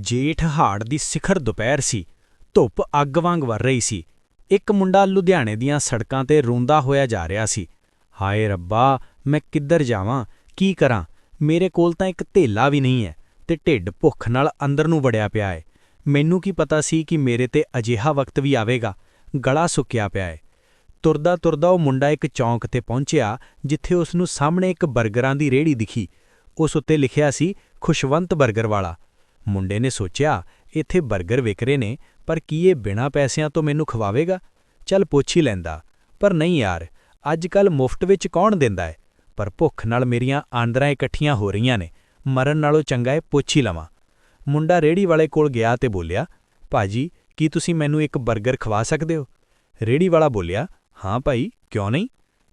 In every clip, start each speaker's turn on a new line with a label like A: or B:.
A: ਜੇਠ ਹਾੜ ਦੀ ਸਿਖਰ ਦੁਪਹਿਰ ਸੀ, ਧੁੱਪ ਅੱਗ ਵਾਂਗ ਵਰ ਰਹੀ ਸੀ। ਇੱਕ ਮੁੰਡਾ ਲੁਧਿਆਣੇ ਦੀਆਂ ਸੜਕਾਂ ਤੇ ਰੋਂਦਾ ਹੋਇਆ ਜਾ ਰਿਹਾ ਸੀ। ਹਾਏ ਰੱਬਾ, ਮੈਂ ਕਿੱਧਰ ਜਾਵਾਂ? ਕੀ ਕਰਾਂ? ਮੇਰੇ ਕੋਲ ਤਾਂ ਇੱਕ ਧੇਲਾ ਵੀ ਨਹੀਂ ਹੈ ਤੇ ਢਿੱਡ ਭੁੱਖ ਨਾਲ ਅੰਦਰ ਨੂੰ ਵੜਿਆ ਪਿਆ ਹੈ। ਮੈਨੂੰ ਕੀ ਪਤਾ ਸੀ ਕਿ ਮੇਰੇ ਤੇ ਅਜਿਹਾ ਵਕਤ ਵੀ ਆਵੇਗਾ। ਗਲਾ ਸੁੱਕਿਆ ਪਿਆ ਹੈ। ਤੁਰਦਾ ਤੁਰਦਾ ਉਹ ਮੁੰਡਾ ਇੱਕ ਚੌਂਕ ਤੇ ਪਹੁੰਚਿਆ, ਜਿੱਥੇ ਉਸ ਨੂੰ ਸਾਹਮਣੇ ਇੱਕ 버ਗਰਾਂ ਦੀ ਰੇਹੜੀ ਦਿਖੀ। ਉਸ ਉੱਤੇ ਲਿਖਿਆ ਸੀ, ਖੁਸ਼ਵੰਤ 버ਗਰ ਵਾਲਾ। ਮੁੰਡੇ ਨੇ ਸੋਚਿਆ, ਇੱਥੇ 버ਗਰ ਵਿਕ ਰਹੇ ਨੇ, ਪਰ ਕੀ ਇਹ ਬਿਨਾਂ ਪੈਸਿਆਂ ਤੋਂ ਮੈਨੂੰ ਖਵਾਵੇਗਾ? ਚੱਲ ਪੁੱਛ ਹੀ ਲੈਂਦਾ। ਪਰ ਨਹੀਂ ਯਾਰ ਅੱਜ ਕੱਲ ਮੁਫਤ ਵਿੱਚ ਕੌਣ ਦਿੰਦਾ ਹੈ ਪਰ ਭੁੱਖ ਨਾਲ ਮੇਰੀਆਂ ਆਂਦਰਾਂ ਇਕੱਠੀਆਂ ਹੋ ਰਹੀਆਂ ਨੇ, ਮਰਨ ਨਾਲੋਂ ਚੰਗਾ ਹੈ ਪੁੱਛ ਹੀ ਲਵਾਂ। ਮੁੰਡਾ ਰੇੜੀ ਵਾਲੇ ਕੋਲ ਗਿਆ ਤੇ ਬੋਲਿਆ, ਭਾਜੀ, ਕੀ ਤੁਸੀਂ ਮੈਨੂੰ ਇੱਕ 버ਗਰ ਖਵਾ ਸਕਦੇ ਹੋ? ਰੇੜੀ ਵਾਲਾ ਬੋਲਿਆ, ਹਾਂ ਭਾਈ, ਕਿਉਂ ਨਹੀਂ?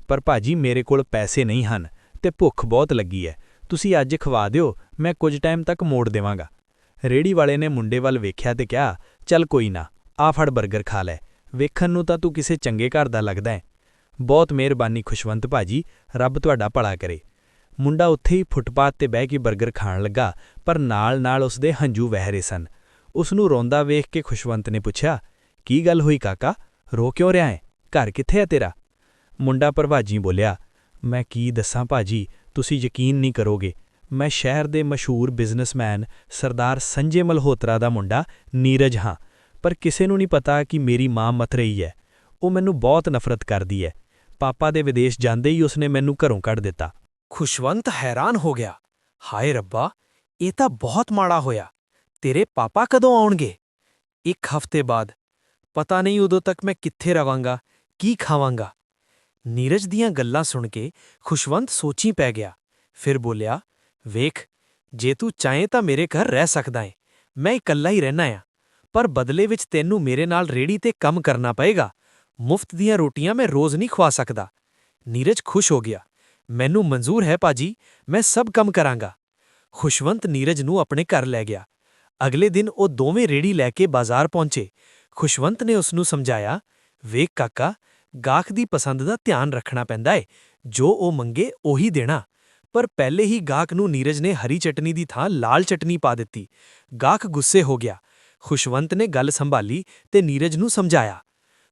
A: ਪਰ ਭਾਜੀ, ਮੇਰੇ ਕੋਲ ਪੈਸੇ ਨਹੀਂ ਹਨ ਤੇ ਭੁੱਖ ਬਹੁਤ ਲੱਗੀ ਹੈ ਤੁਸੀਂ ਅੱਜ ਖਵਾ ਦਿਓ, ਮੈਂ ਕੁਝ ਟਾਈਮ ਤੱਕ ਮੋੜ ਦੇਵਾਂਗਾ। ਰੇੜੀ ਵਾਲੇ ਨੇ ਮੁੰਡੇ ਵੱਲ ਵੇਖਿਆ ਤੇ ਕਿਹਾ, ਚੱਲ ਕੋਈ ਨਾ, ਆ ਫੜ 버ਗਰ ਖਾ ਲੈ। ਵੇਖਣ ਨੂੰ ਤਾਂ ਤੂੰ ਕਿਸੇ ਚੰਗੇ ਘਰ ਦਾ ਲੱਗਦਾ ਹੈ। ਬਹੁਤ ਮਿਹਰਬਾਨੀ ਖੁਸ਼ਵੰਤ ਭਾਜੀ, ਰੱਬ ਤੁਹਾਡਾ ਭਲਾ ਕਰੇ। ਮੁੰਡਾ ਉੱਥੇ ਹੀ ਫੁੱਟਪਾਥ ਤੇ ਬਹਿ ਕੇ 버ਗਰ ਖਾਣ ਲੱਗਾ, ਪਰ ਨਾਲ-ਨਾਲ ਉਸਦੇ ਹੰਝੂ ਵਹਿ ਰਹੇ ਸਨ। ਉਸ ਨੂੰ ਰੋਂਦਾ ਵੇਖ ਕੇ ਖੁਸ਼ਵੰਤ ਨੇ ਪੁੱਛਿਆ, ਕੀ ਗੱਲ ਹੋਈ ਕਾਕਾ? ਰੋ ਕਿਉਂ ਰਿਹਾ ਹੈ? ਘਰ ਕਿੱਥੇ ਹੈ ਤੇਰਾ? ਮੁੰਡਾ ਭਰਵਾਜੀ ਬੋਲਿਆ, ਮੈਂ ਕੀ ਦੱਸਾਂ ਭਾਜੀ, ਤੁਸੀਂ ਯਕੀਨ ਨਹੀਂ ਕਰੋਗੇ। ਮੈਂ ਸ਼ਹਿਰ ਦੇ ਮਸ਼ਹੂਰ ਬਿਜ਼ਨਸਮੈਨ ਸਰਦਾਰ ਸੰਜੇ ਮਲਹੋਤਰਾ ਦਾ ਮੁੰਡਾ ਨੀਰਜ ਹਾਂ, ਪਰ ਕਿਸੇ ਨੂੰ ਨਹੀਂ ਪਤਾ ਕਿ ਮੇਰੀ ਮਾਂ ਮਤ ਰਹੀ ਹੈ। ਉਹ ਮੈਨੂੰ ਬਹੁਤ ਨਫ਼ਰਤ ਕਰਦੀ ਹੈ। ਪਾਪਾ ਦੇ ਵਿਦੇਸ਼ ਜਾਂਦੇ ਹੀ ਉਸਨੇ ਮੈਨੂੰ ਘਰੋਂ ਕੱਢ ਦਿੱਤਾ।
B: ਖੁਸ਼ਵੰਤ ਹੈਰਾਨ ਹੋ ਗਿਆ। ਹਾਏ ਰੱਬਾ, ਇਹ ਤਾਂ ਬਹੁਤ ਮਾੜਾ ਹੋਇਆ। ਤੇਰੇ ਪਾਪਾ ਕਦੋਂ ਆਉਣਗੇ? ਇੱਕ ਹਫ਼ਤੇ ਬਾਅਦ। ਪਤਾ ਨਹੀਂ ਉਦੋਂ ਤੱਕ ਮੈਂ ਕਿੱਥੇ ਰਵਾਂਗਾ, ਕੀ ਖਾਵਾਂਗਾ। ਨੀਰਜ ਦੀਆਂ ਗੱਲਾਂ ਸੁਣ ਕੇ ਖੁਸ਼ਵੰਤ ਸੋਚੀ ਪੈ ਗਿਆ। ਫਿਰ ਬੋਲਿਆ ਵੇਖ, ਜੇ ਤੂੰ ਚਾਹੇ ਤਾਂ ਮੇਰੇ ਘਰ ਰਹਿ ਸਕਦਾ ਏ। ਮੈਂ ਇਕੱਲਾ ਹੀ ਰਹਿਣਾ ਆ। ਪਰ ਬਦਲੇ ਵਿੱਚ ਤੈਨੂੰ ਮੇਰੇ ਨਾਲ ਰੇੜੀ ਤੇ ਕੰਮ ਕਰਨਾ ਪਏਗਾ। ਮੁਫਤ ਦੀਆਂ ਰੋਟੀਆਂ ਮੈਂ ਰੋਜ਼ ਨਹੀਂ ਖਵਾ ਸਕਦਾ। ਨੀਰਜ ਖੁਸ਼ ਹੋ ਗਿਆ। ਮੈਨੂੰ ਮਨਜ਼ੂਰ ਹੈ ਪਾਜੀ ਮੈਂ ਸਭ ਕੰਮ ਕਰਾਂਗਾ। ਖੁਸ਼ਵੰਤ ਨੀਰਜ ਨੂੰ ਆਪਣੇ ਘਰ ਲੈ ਗਿਆ। ਅਗਲੇ ਦਿਨ ਉਹ ਦੋਵੇਂ ਰੇੜੀ ਲੈ ਕੇ ਬਾਜ਼ਾਰ ਪਹੁੰਚੇ। ਖੁਸ਼ਵੰਤ ਨੇ ਉਸ ਨੂੰ ਸਮਝਾਇਆ, ਵੇਖ ਕਾਕਾ, ਗਾਹਕ ਦੀ ਪਸੰਦ ਦਾ ਧਿਆਨ ਰੱਖਣਾ ਪੈਂਦਾ ਏ। ਜੋ ਉਹ ਮੰਗੇ ਉਹੀ ਦੇਣਾ। ਪਰ ਪਹਿਲੇ ਹੀ ਗਾਹਕ ਨੂੰ ਨੀਰਜ ਨੇ ਹਰੀ ਚਟਨੀ ਦੀ ਥਾਂ ਲਾਲ ਚਟਨੀ ਪਾ ਦਿੱਤੀ। ਗਾਹਕ ਗੁੱਸੇ ਹੋ ਗਿਆ। ਖੁਸ਼ਵੰਤ ਨੇ ਗੱਲ ਸੰਭਾਲੀ ਤੇ ਨੀਰਜ ਨੂੰ ਸਮਝਾਇਆ।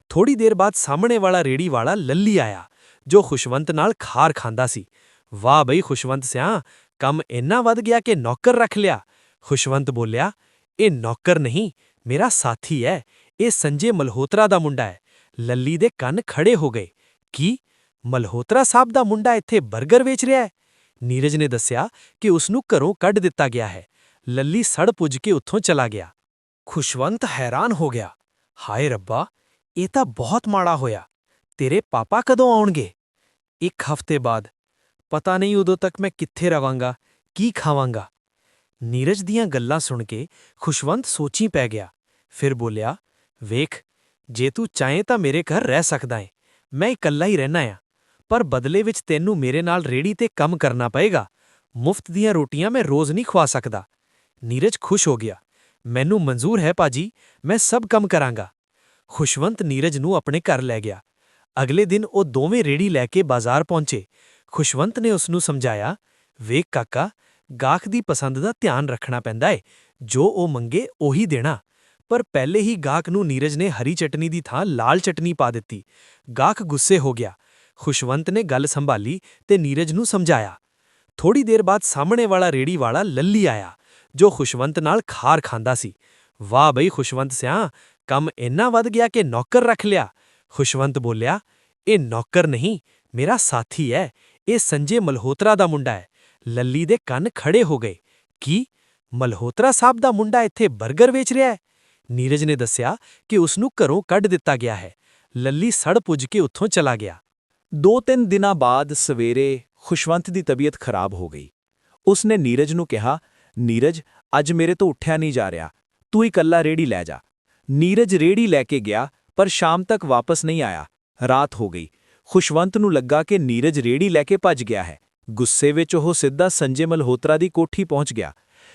B: ਥੋੜੀ ਦੇਰ ਬਾਅਦ ਸਾਹਮਣੇ ਵਾਲਾ ਰੇੜੀ ਵਾਲਾ ਲੱਲੀ ਆਇਆ, ਜੋ ਖੁਸ਼ਵੰਤ ਨਾਲ ਖਾਰ ਖਾਂਦਾ ਸੀ। ਵਾਹ ਬਈ ਖੁਸ਼ਵੰਤ ਸਿਆ, ਕੰਮ ਇੰਨਾ ਵੱਧ ਗਿਆ ਕਿ ਨੌਕਰ ਰੱਖ ਲਿਆ। ਖੁਸ਼ਵੰਤ ਬੋਲਿਆ, ਇਹ ਨੌਕਰ ਨਹੀਂ, ਮੇਰਾ ਸਾਥੀ ਹੈ ਇਹ ਸੰਜੇ ਮਲਹੋਤਰਾ ਦਾ ਮੁੰਡਾ ਹੈ ਲੱਲੀ ਦੇ ਕੰਨ ਖੜੇ ਹੋ ਗਏ। ਕੀ? ਮਲਹੋਤਰਾ ਸਾਹਿਬ ਦਾ ਮੁੰਡਾ ਇੱਥੇ 버ਗਰ ਵੇਚ ਰਿਹਾ ਹੈ ਨੀਰਜ ਨੇ ਦੱਸਿਆ ਕਿ ਉਸ ਨੂੰ ਘਰੋਂ ਕੱਢ ਦਿੱਤਾ ਗਿਆ ਹੈ। ਲੱਲੀ ਸੜ ਪੁੱਜ ਕੇ ਉੱਥੋਂ ਚਲਾ ਗਿਆ। ਖੁਸ਼ਵੰਤ ਹੈਰਾਨ ਹੋ ਗਿਆ। ਹਾਏ ਰੱਬਾ, ਇਹ ਤਾਂ ਬਹੁਤ ਮਾੜਾ ਹੋਇਆ। ਤੇਰੇ ਪਾਪਾ ਕਦੋਂ ਆਉਣਗੇ? ਇੱਕ ਹਫ਼ਤੇ ਬਾਅਦ। ਪਤਾ ਨਹੀਂ ਉਦੋਂ ਤੱਕ ਮੈਂ ਕਿੱਥੇ ਰਵਾਂਗਾ, ਕੀ ਖਾਵਾਂਗਾ। ਨੀਰਜ ਦੀਆਂ ਗੱਲਾਂ ਸੁਣ ਕੇ ਖੁਸ਼ਵੰਤ ਸੋਚੀ ਪੈ ਗਿਆ। ਫਿਰ ਬੋਲਿਆ, ਵੇਖ, ਜੇ ਤੂੰ ਚਾਹੇ ਤਾਂ ਮੇਰੇ ਘਰ ਰਹਿ ਸਕਦਾ ਹੈ ਮੈਂ ਇਕੱਲਾ ਹੀ ਰਹਿਣਾ ਆ। ਪਰ ਬਦਲੇ ਵਿੱਚ ਤੈਨੂੰ ਮੇਰੇ ਨਾਲ ਰੇੜੀ ਤੇ ਕੰਮ ਕਰਨਾ ਪਏਗਾ। ਮੁਫਤ ਦੀਆਂ ਰੋਟੀਆਂ ਮੈਂ ਰੋਜ਼ ਨਹੀਂ ਖਵਾ ਸਕਦਾ। ਨੀਰਜ ਖੁਸ਼ ਹੋ ਗਿਆ। ਮੈਨੂੰ ਮਨਜ਼ੂਰ ਹੈ ਪਾਜੀ ਮੈਂ ਸਭ ਕੰਮ ਕਰਾਂਗਾ। ਖੁਸ਼ਵੰਤ ਨੀਰਜ ਨੂੰ ਆਪਣੇ ਘਰ ਲੈ ਗਿਆ। ਅਗਲੇ ਦਿਨ ਉਹ ਦੋਵੇਂ ਰੇੜੀ ਲੈ ਕੇ ਬਾਜ਼ਾਰ ਪਹੁੰਚੇ। ਖੁਸ਼ਵੰਤ ਨੇ ਉਸ ਨੂੰ ਸਮਝਾਇਆ, ਵੇਖ ਕਾਕਾ, ਗਾਹਕ ਦੀ ਪਸੰਦ ਦਾ ਧਿਆਨ ਰੱਖਣਾ ਪੈਂਦਾ ਏ। ਜੋ ਉਹ ਮੰਗੇ ਉਹੀ ਦੇਣਾ। ਪਰ ਪਹਿਲੇ ਹੀ ਗਾਹਕ ਨੂੰ ਨੀਰਜ ਨੇ ਹਰੀ ਚਟਨੀ ਦੀ ਥਾਂ ਲਾਲ ਚਟਨੀ ਪਾ ਦਿੱਤੀ। ਗਾਹਕ ਗੁੱਸੇ ਹੋ ਗਿਆ। ਖੁਸ਼ਵੰਤ ਨੇ ਗੱਲ ਸੰਭਾਲੀ ਤੇ ਨੀਰਜ ਨੂੰ ਸਮਝਾਇਆ। ਥੋੜੀ ਦੇਰ ਬਾਅਦ ਸਾਹਮਣੇ ਵਾਲਾ ਰੇੜੀ ਵਾਲਾ ਲੱਲੀ ਆਇਆ, ਜੋ ਖੁਸ਼ਵੰਤ ਨਾਲ ਖਾਰ ਖਾਂਦਾ ਸੀ। ਵਾਹ ਬਈ ਖੁਸ਼ਵੰਤ ਸਿਆ, ਕੰਮ ਇੰਨਾ ਵੱਧ ਗਿਆ ਕਿ ਨੌਕਰ ਰੱਖ ਲਿਆ। ਖੁਸ਼ਵੰਤ ਬੋਲਿਆ, ਇਹ ਨੌਕਰ ਨਹੀਂ, ਮੇਰਾ ਸਾਥੀ ਹੈ ਇਹ ਸੰਜੇ ਮਲਹੋਤਰਾ ਦਾ ਮੁੰਡਾ ਹੈ ਲੱਲੀ ਦੇ ਕੰਨ ਖੜੇ ਹੋ ਗਏ। ਕੀ? ਮਲਹੋਤਰਾ ਸਾਹਿਬ ਦਾ ਮੁੰਡਾ ਇੱਥੇ 버ਗਰ ਵੇਚ ਰਿਹਾ ਹੈ ਨੀਰਜ ਨੇ ਦੱਸਿਆ ਕਿ ਉਸ ਨੂੰ ਘਰੋਂ ਕੱਢ ਦਿੱਤਾ ਗਿਆ ਹੈ। ਲੱਲੀ ਸੜ ਪੁੱਜ ਕੇ ਉੱਥੋਂ ਚਲਾ ਗਿਆ।
C: ਦੋ ਤਿੰਨ ਦਿਨਾਂ ਬਾਅਦ ਸਵੇਰੇ ਖੁਸ਼ਵੰਤ ਦੀ ਤਬੀਅਤ ਖਰਾਬ ਹੋ ਗਈ। ਉਸਨੇ ਨੀਰਜ ਨੂੰ ਕਿਹਾ, ਨੀਰਜ, ਅੱਜ ਮੇਰੇ ਤੋਂ ਉੱਠਿਆ ਨਹੀਂ ਜਾ ਰਿਹਾ। ਤੂੰ ਇਕੱਲਾ ਰੇੜੀ ਲੈ ਜਾ। ਨੀਰਜ ਰੇੜੀ ਲੈ ਕੇ ਗਿਆ, ਪਰ ਸ਼ਾਮ ਤੱਕ ਵਾਪਸ ਨਹੀਂ ਆਇਆ। ਰਾਤ ਹੋ ਗਈ। ਖੁਸ਼ਵੰਤ ਨੂੰ ਲੱਗਾ ਕਿ ਨੀਰਜ ਰੇੜੀ ਲੈ ਕੇ ਭੱਜ ਗਿਆ ਹੈ। ਗੁੱਸੇ ਵਿੱਚ ਉਹ ਸਿੱਧਾ ਸੰਜੇ ਮਲਹੋਤਰਾ ਦੀ ਕੋਠੀ ਪਹੁੰਚ ਗਿਆ।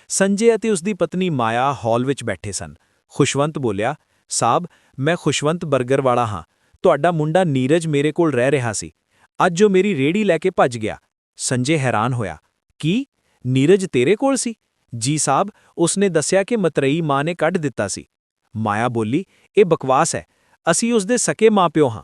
C: ਸੰਜੇ ਅਤੇ ਉਸ ਦੀ ਪਤਨੀ ਮਾਇਆ ਹਾਲ ਵਿੱਚ ਬੈਠੇ ਸਨ। ਖੁਸ਼ਵੰਤ ਬੋਲਿਆ, ਸਾਬ, ਮੈਂ ਖੁਸ਼ਵੰਤ 버ਗਰ ਵਾਲਾ ਹਾਂ। ਤੁਹਾਡਾ ਮੁੰਡਾ ਨੀਰਜ ਮੇਰੇ ਕੋਲ ਰਹਿ ਰਿਹਾ ਸੀ। ਅੱਜ ਉਹ ਮੇਰੀ ਰੇੜੀ ਲੈ ਕੇ ਭੱਜ ਗਿਆ। ਸੰਜੇ ਹੈਰਾਨ ਹੋਇਆ। ਕੀ? ਨੀਰਜ ਤੇਰੇ ਕੋਲ ਸੀ?
D: ਜੀ ਸਾਹਿਬ ਉਸਨੇ ਦੱਸਿਆ ਕਿ ਮਤਰਈ ਮਾਂ ਨੇ ਕੱਢ ਦਿੱਤਾ ਸੀ। ਮਾਇਆ ਬੋਲੀ, ਇਹ ਬਕਵਾਸ ਹੈ। ਅਸੀਂ ਉਸਦੇ ਸਕੇ ਮਾਪਿਓ ਹਾਂ।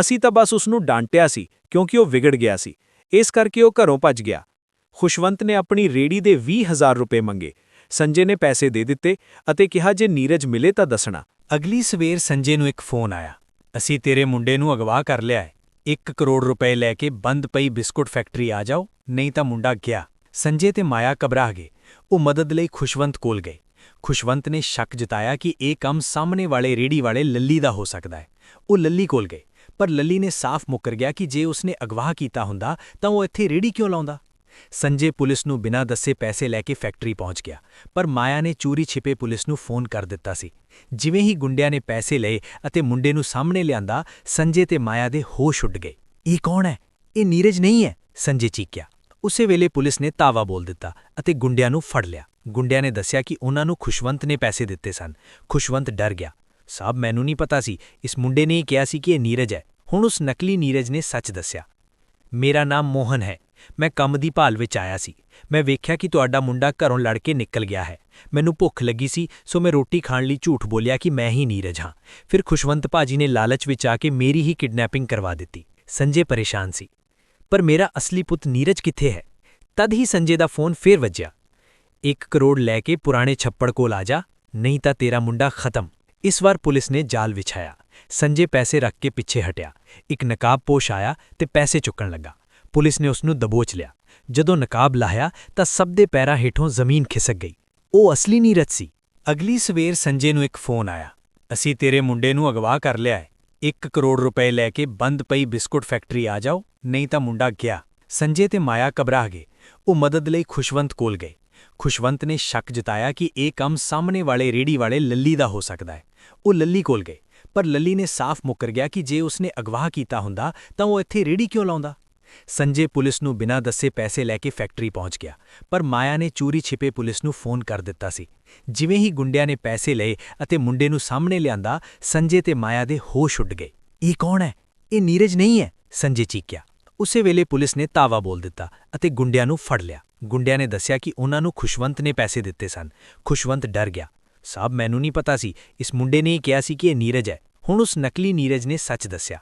D: ਅਸੀਂ ਤਾਂ ਬਸ ਉਸ ਨੂੰ ਡਾਂਟਿਆ ਸੀ, ਕਿਉਂਕਿ ਉਹ ਵਿਗੜ ਗਿਆ ਸੀ। ਇਸ ਕਰਕੇ ਉਹ ਘਰੋਂ ਭੱਜ ਗਿਆ। ਖੁਸ਼ਵੰਤ ਨੇ ਆਪਣੀ ਰੇੜੀ ਦੇ 20000 ਰੁਪਏ ਮੰਗੇ। ਸੰਜੇ ਨੇ ਪੈਸੇ ਦੇ ਦਿੱਤੇ ਅਤੇ ਕਿਹਾ ਜੇ ਨੀਰਜ ਮਿਲੇ ਤਾਂ ਦੱਸਣਾ।
A: ਅਗਲੀ ਸਵੇਰ ਸੰਜੇ ਨੂੰ ਇੱਕ ਫੋਨ ਆਇਆ। ਅਸੀਂ ਤੇਰੇ ਮੁੰਡੇ ਨੂੰ ਅਗਵਾ ਕਰ ਲਿਆ ਹੈ। 1 ਕਰੋੜ ਰੁਪਏ ਲੈ ਕੇ ਬੰਦ ਪਈ ਬਿਸਕੁਟ ਫੈਕਟਰੀ ਆ ਜਾਓ, ਨਹੀਂ ਤਾਂ ਮੁੰਡਾ ਗਿਆ। ਸੰਜੇ ਤੇ ਮਾਇਆ ਘਬਰਾ ਗਏ। ਉਹ ਮਦਦ ਲਈ ਖੁਸ਼ਵੰਤ ਕੋਲ ਗਏ। ਖੁਸ਼ਵੰਤ ਨੇ ਸ਼ੱਕ ਜਤਾਇਆ ਕਿ ਇਹ ਕੰਮ ਸਾਹਮਣੇ ਵਾਲੇ ਰੇੜੀ ਵਾਲੇ ਲੱਲੀ ਦਾ ਹੋ ਸਕਦਾ ਹੈ। ਉਹ ਲੱਲੀ ਕੋਲ ਗਏ। ਪਰ ਲੱਲੀ ਨੇ ਸਾਫ਼ ਮੁੱਕਰ ਗਿਆ ਕਿ ਜੇ ਉਸਨੇ ਅਗਵਾਹ ਕੀਤਾ ਹੁੰਦਾ ਤਾਂ ਉਹ ਇੱਥੇ ਰੇੜੀ ਕਿਉਂ ਲਾਉਂਦਾ? ਸੰਜੇ ਪੁਲਿਸ ਨੂੰ ਬਿਨਾਂ ਦੱਸੇ ਪੈਸੇ ਲੈ ਕੇ ਫੈਕਟਰੀ ਪਹੁੰਚ ਗਿਆ, ਪਰ ਮਾਇਆ ਨੇ ਚੋਰੀ ਛਿਪੇ ਪੁਲਿਸ ਨੂੰ ਫੋਨ ਕਰ ਦਿੱਤਾ ਸੀ। ਜਿਵੇਂ ਹੀ ਗੁੰਡਿਆਂ ਨੇ ਪੈਸੇ ਲਏ ਅਤੇ ਮੁੰਡੇ ਨੂੰ ਸਾਹਮਣੇ ਲਿਆਂਦਾ, ਸੰਜੇ ਤੇ ਮਾਇਆ ਦੇ ਹੋਸ਼ ਉੱਡ ਗਏ। ਇਹ ਕੌਣ ਹੈ? ਇਹ ਨੀਰਜ ਨਹੀਂ ਹੈ? ਸੰਜੇ ਚੀਕਿਆ ਉਸੇ ਵੇਲੇ ਪੁਲਿਸ ਨੇ ਤਾਵਾ ਬੋਲ ਦਿੱਤਾ ਅਤੇ ਗੁੰਡਿਆਂ ਨੂੰ ਫੜ ਲਿਆ। ਗੁੰਡਿਆਂ ਨੇ ਦੱਸਿਆ ਕਿ ਉਹਨਾਂ ਨੂੰ ਖੁਸ਼ਵੰਤ ਨੇ ਪੈਸੇ ਦਿੱਤੇ ਸਨ। ਖੁਸ਼ਵੰਤ ਡਰ ਗਿਆ। ਸਾਬ, ਮੈਨੂੰ ਨਹੀਂ ਪਤਾ ਸੀ। ਇਸ ਮੁੰਡੇ ਨੇ ਹੀ ਕਿਹਾ ਸੀ ਕਿ ਇਹ ਨੀਰਜ ਹੈ। ਹੁਣ ਉਸ ਨਕਲੀ ਨੀਰਜ ਨੇ ਸੱਚ ਦੱਸਿਆ। ਮੇਰਾ ਨਾਮ ਮੋਹਨ ਹੈ। ਮੈਂ ਕੰਮ ਦੀ ਭਾਲ ਵਿੱਚ ਆਇਆ ਸੀ। ਮੈਂ ਵੇਖਿਆ ਕਿ ਤੁਹਾਡਾ ਮੁੰਡਾ ਘਰੋਂ ਲੜ ਕੇ ਨਿਕਲ ਗਿਆ ਹੈ। ਮੈਨੂੰ ਭੁੱਖ ਲੱਗੀ ਸੀ, ਸੋ ਮੈਂ ਰੋਟੀ ਖਾਣ ਲਈ ਝੂਠ ਬੋਲਿਆ ਕਿ ਮੈਂ ਹੀ ਨੀਰਜ ਹਾਂ। ਫਿਰ ਖੁਸ਼ਵੰਤ ਭਾਜੀ ਨੇ ਲਾਲਚ ਵਿੱਚ ਆ ਕੇ ਮੇਰੀ ਹੀ ਕਿਡਨੈਪਿੰਗ ਕਰਵਾ ਦਿੱਤੀ। ਸੰਜੇ ਪਰੇਸ਼ਾਨ ਸੀ। ਪਰ ਮੇਰਾ ਅਸਲੀ ਪੁੱਤ ਨੀਰਜ ਕਿੱਥੇ ਹੈ? ਤਦ ਹੀ ਸੰਜੇ ਦਾ ਫੋਨ ਫੇਰ ਵੱਜਿਆ। 1 ਕਰੋੜ ਲੈ ਕੇ ਪੁਰਾਣੇ ਛੱਪੜ ਕੋਲ ਆ ਜਾ, ਨਹੀਂ ਤਾਂ ਤੇਰਾ ਮੁੰਡਾ ਖਤਮ। ਇਸ ਵਾਰ ਪੁਲਿਸ ਨੇ ਜਾਲ ਵਿਛਾਇਆ। ਸੰਜੇ ਪੈਸੇ ਰੱਖ ਕੇ ਪਿੱਛੇ ਹਟਿਆ। ਇੱਕ ਨਕਾਬਪੋਸ਼ ਆਇਆ ਤੇ ਪੈਸੇ ਚੁੱਕਣ ਲੱਗਾ। ਪੁਲਿਸ ਨੇ ਉਸ ਨੂੰ ਦਬੋਚ ਲਿਆ। ਜਦੋਂ ਨਕਾਬ ਲਾਹਿਆ, ਤਾਂ ਸਭ ਦੇ ਪੈਰਾਂ ਹੇਠੋਂ ਜ਼ਮੀਨ ਖਿਸਕ ਗਈ। ਉਹ ਅਸਲੀ ਨੀਰਜ ਸੀ। ਅਗਲੀ ਸਵੇਰ ਸੰਜੇ ਨੂੰ ਇੱਕ ਫੋਨ ਆਇਆ। ਅਸੀਂ ਤੇਰੇ ਮੁੰਡੇ ਨੂੰ ਅਗਵਾ ਕਰ ਲਿਆ ਹੈ। 1 ਕਰੋੜ ਰੁਪਏ ਲੈ ਕੇ ਬੰਦ ਪਈ ਬਿਸਕੁਟ ਫੈਕਟਰੀ ਆ ਜਾਓ, ਨਹੀਂ ਤਾਂ ਮੁੰਡਾ ਗਿਆ। ਸੰਜੇ ਤੇ ਮਾਇਆ ਘਬਰਾ ਗਏ। ਉਹ ਮਦਦ ਲਈ ਖੁਸ਼ਵੰਤ ਕੋਲ ਗਏ। ਖੁਸ਼ਵੰਤ ਨੇ ਸ਼ੱਕ ਜਤਾਇਆ ਕਿ ਇਹ ਕੰਮ ਸਾਹਮਣੇ ਵਾਲੇ ਰੇੜੀ ਵਾਲੇ ਲੱਲੀ ਦਾ ਹੋ ਸਕਦਾ ਹੈ। ਉਹ ਲੱਲੀ ਕੋਲ ਗਏ। ਪਰ ਲੱਲੀ ਨੇ ਸਾਫ਼ ਮੁੱਕਰ ਗਿਆ ਕਿ ਜੇ ਉਸਨੇ ਅਗਵਾਹ ਕੀਤਾ ਹੁੰਦਾ, ਤਾਂ ਉਹ ਇੱਥੇ ਰੇੜੀ ਕਿਉਂ ਲਾਉਂਦਾ? ਸੰਜੇ ਪੁਲਿਸ ਨੂੰ ਬਿਨਾਂ ਦੱਸੇ ਪੈਸੇ ਲੈ ਕੇ ਫੈਕਟਰੀ ਪਹੁੰਚ ਗਿਆ, ਪਰ ਮਾਇਆ ਨੇ ਚੋਰੀ ਛਿਪੇ ਪੁਲਿਸ ਨੂੰ ਫੋਨ ਕਰ ਦਿੱਤਾ ਸੀ। ਜਿਵੇਂ ਹੀ ਗੁੰਡਿਆਂ ਨੇ ਪੈਸੇ ਲਏ ਅਤੇ ਮੁੰਡੇ ਨੂੰ ਸਾਹਮਣੇ ਲਿਆਂਦਾ, ਸੰਜੇ ਤੇ ਮਾਇਆ ਦੇ ਹੋਸ਼ ਉੱਡ ਗਏ। ਇਹ ਕੌਣ ਹੈ? ਇਹ ਨੀਰਜ ਨਹੀਂ ਹੈ? ਸੰਜੇ ਚੀਕਿਆ। ਉਸੇ ਵੇਲੇ ਪੁਲਿਸ ਨੇ ਤਾਵਾ ਬੋਲ ਦਿੱਤਾ ਅਤੇ ਗੁੰਡਿਆਂ ਨੂੰ ਫੜ ਲਿਆ। ਗੁੰਡਿਆਂ ਨੇ ਦੱਸਿਆ ਕਿ ਉਹਨਾਂ ਨੂੰ ਖੁਸ਼ਵੰਤ ਨੇ ਪੈਸੇ ਦਿੱਤੇ ਸਨ। ਖੁਸ਼ਵੰਤ ਡਰ ਗਿਆ। ਸਾਬ, ਮੈਨੂੰ ਨਹੀਂ ਪਤਾ ਸੀ। ਇਸ ਮੁੰਡੇ ਨੇ ਹੀ ਕਿਹਾ ਸੀ ਕਿ ਇਹ ਨੀਰਜ ਹੈ। ਹੁਣ ਉਸ ਨਕਲੀ ਨੀਰਜ ਨੇ ਸੱਚ ਦੱਸਿਆ।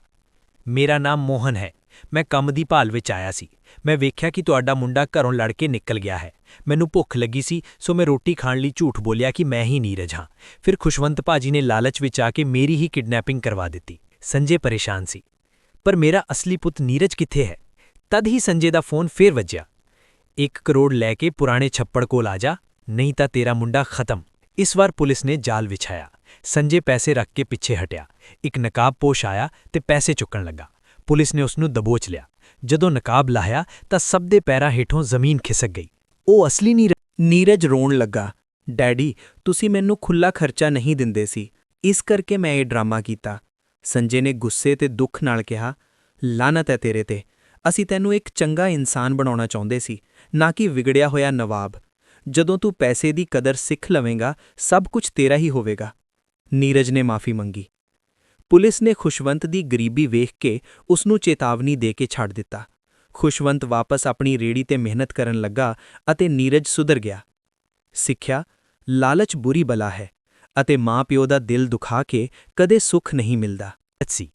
A: ਮੇਰਾ ਨਾਮ ਮੋਹਨ ਹੈ। ਮੈਂ ਕੰਮ ਦੀ ਭਾਲ ਵਿੱਚ ਆਇਆ ਸੀ। ਮੈਂ ਵੇਖਿਆ ਕਿ ਤੁਹਾਡਾ ਮੁੰਡਾ ਘਰੋਂ ਲੜ ਕੇ ਨਿਕਲ ਗਿਆ ਹੈ। ਮੈਨੂੰ ਭੁੱਖ ਲੱਗੀ ਸੀ, ਸੋ ਮੈਂ ਰੋਟੀ ਖਾਣ ਲਈ ਝੂਠ ਬੋਲਿਆ ਕਿ ਮੈਂ ਹੀ ਨੀਰਜ ਹਾਂ। ਫਿਰ ਖੁਸ਼ਵੰਤ ਭਾਜੀ ਨੇ ਲਾਲਚ ਵਿੱਚ ਆ ਕੇ ਮੇਰੀ ਹੀ ਕਿਡਨੈਪਿੰਗ ਕਰਵਾ ਦਿੱਤੀ। ਸੰਜੇ ਪਰੇਸ਼ਾਨ ਸੀ। ਪਰ ਮੇਰਾ ਅਸਲੀ ਪੁੱਤ ਨੀਰਜ ਕਿੱਥੇ ਹੈ? ਤਦ ਹੀ ਸੰਜੇ ਦਾ ਫੋਨ ਫੇਰ ਵੱਜਿਆ। 1 ਕਰੋੜ ਲੈ ਕੇ ਪੁਰਾਣੇ ਛੱਪੜ ਕੋਲ ਆ ਜਾ, ਨਹੀਂ ਤਾਂ ਤੇਰਾ ਮੁੰਡਾ ਖਤਮ। ਇਸ ਵਾਰ ਪੁਲਿਸ ਨੇ ਜਾਲ ਵਿਛਾਇਆ। ਸੰਜੇ ਪੈਸੇ ਰੱਖ ਕੇ ਪਿੱਛੇ ਹਟਿਆ। ਇੱਕ ਨਕਾਬਪੋਸ਼ ਆਇਆ ਤੇ ਪੈਸੇ ਚੁੱਕਣ ਲੱਗਾ। ਪੁਲਿਸ ਨੇ ਉਸ ਨੂੰ ਦਬੋਚ ਲਿਆ। ਜਦੋਂ ਨਕਾਬ ਲਾਹਿਆ ਤਾਂ ਸਭ ਦੇ ਪੈਰਾਂ ਹੇਠੋਂ ਜ਼ਮੀਨ ਖਿਸਕ ਗਈ। ਉਹ ਅਸਲੀ ਨੀਰਜ
E: ਨੀਰਜ ਰੋਣ ਲੱਗਾ, ਡੈਡੀ, ਤੁਸੀਂ ਮੈਨੂੰ ਖੁੱਲਾ ਖਰਚਾ ਨਹੀਂ ਦਿੰਦੇ ਸੀ। ਇਸ ਕਰਕੇ ਮੈਂ ਇਹ ਡਰਾਮਾ ਕੀਤਾ। ਸੰਜੇ ਨੇ ਗੁੱਸੇ ਤੇ ਦੁੱਖ ਨਾਲ ਕਿਹਾ ਲਾਨਤ ਹੈ ਤੇਰੇ ਤੇ। ਅਸੀਂ ਤੈਨੂੰ ਇੱਕ ਚੰਗਾ ਇਨਸਾਨ ਬਣਾਉਣਾ ਚਾਹੁੰਦੇ ਸੀ, ਨਾ ਕਿ ਵਿਗੜਿਆ ਹੋਇਆ ਨਵਾਬ। ਜਦੋਂ ਤੂੰ ਪੈਸੇ ਦੀ ਕਦਰ ਸਿੱਖ ਲਵੇਂਗਾ, ਸਭ ਕੁਝ ਤੇਰਾ ਹੀ ਹੋਵੇਗਾ। ਨੀਰਜ ਨੇ ਮਾਫੀ ਮੰਗੀ। ਪੁਲਿਸ ਨੇ ਖੁਸ਼ਵੰਤ ਦੀ ਗਰੀਬੀ ਵੇਖ ਕੇ ਉਸ ਨੂੰ ਚੇਤਾਵਨੀ ਦੇ ਕੇ ਛੱਡ ਦਿੱਤਾ। ਖੁਸ਼ਵੰਤ ਵਾਪਸ ਆਪਣੀ ਰੇੜੀ ਤੇ ਮਿਹਨਤ ਕਰਨ ਲੱਗਾ ਅਤੇ ਨੀਰਜ ਸੁਧਰ ਗਿਆ। ਸਿੱਖਿਆ ਲਾਲਚ ਬੁਰੀ ਬਲਾ ਹੈ ਅਤੇ ਮਾਂ ਪਿਓ ਦਾ ਦਿਲ ਦੁਖਾ ਕੇ ਕਦੇ ਸੁੱਖ ਨਹੀਂ ਮਿਲਦਾ।
A: ਸੀ